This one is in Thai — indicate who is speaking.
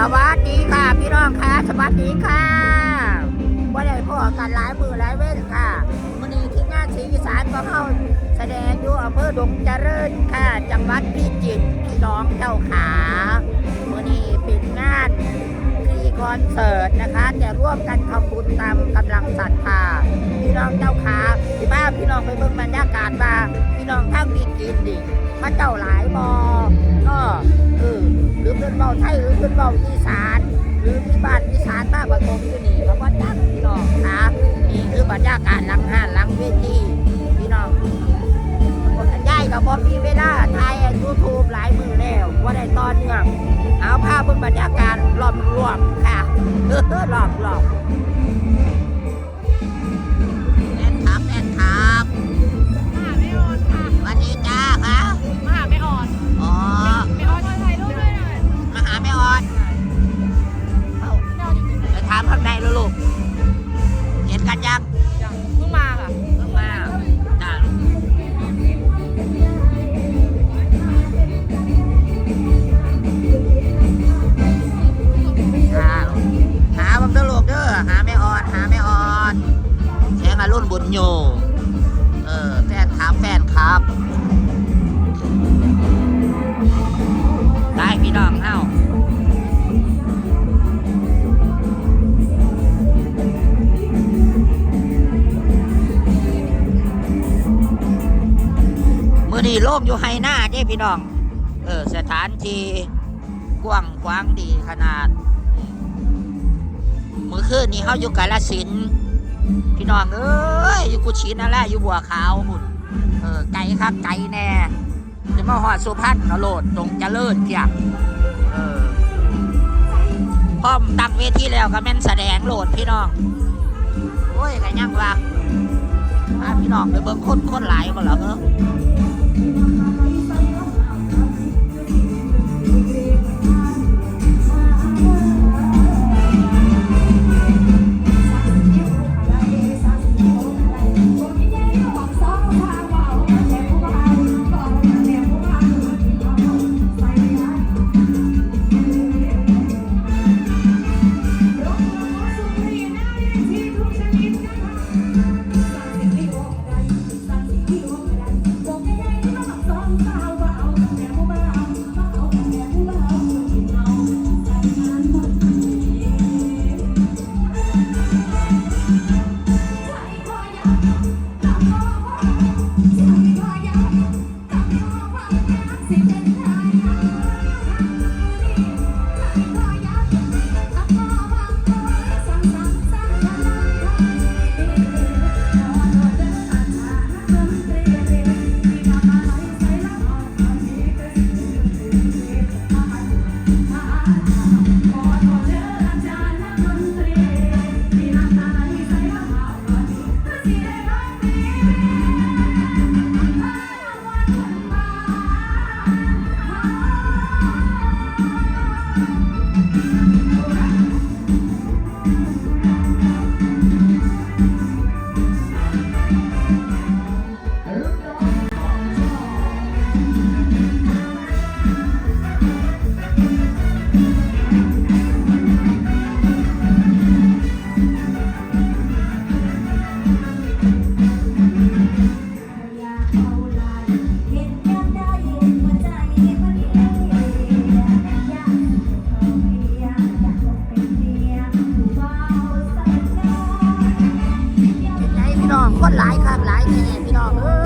Speaker 1: สวัสดีค่ะ พี่น้องค่ะ สวัสดีค่ะว่าได้พ่อกันหลายมือหลายเว้นค่ะวันนี้ที่งานศรีอีสานก็เข้าแสดงอยู่อำเภอดงเจริญค่ะ จังหวัดพิจิตรพี่น้องเจ้าขาวันนี้เป็นงานฟรีคอนเสิร์ตนะคะจะร่วมกันทำบุญตามกำลังศรัทธาพี่น้องเจ้าขาพี่บ้าพี่น้องไปเบิ่งบรรยากาศบ้าพี่น้องทั้งพิจิตรดิพระเจ้าหลายบอก็เออ หรือเป็นเบาไทยหรือเป็นเบาอีสาน หรือมีบ้านอีสานมากกว่าผมอยู่นี่ก็ว่าจักพี่น้องค่ะนี่คือบรรยากาศหลังห้านหลังเวทีพี่น้องคนย้ายกับ่มีเวลาถ่ายยูทูบหลายมือแล้วว่าได้ตอนเนื่องเอาภาพบนบรรยากาศรอบรวมค่ะรอบรอบ รุ่นบุญอยู่เออแฟนครับแฟนครับได้พี่น้องเอ้ามือนี้โล่งอยู่ไฮหน้าเจ้พี่น้อง เออ สถานที่กว้างขวางดีขนาดมือคืนนี้เขาอยู่กาลสินธุ์ พี่น้องเอ้ยอยู่กุชินนั่นแหละอยู่บัวขาวหุ่นเออไกลครับไกลแน่จะมาหอดสุพรรณนโลดตรงเจริญเพียงเออพร้อมตั้งเวทีแล้วก็แม่นแสดงโหลดพี่น้องโอ้ยกันยังวะพาพี่น้องไปเบิ่งคนคนหลายมาเหรอเออ คนหลายข้างหลายแน่พี่น้องเอ้ย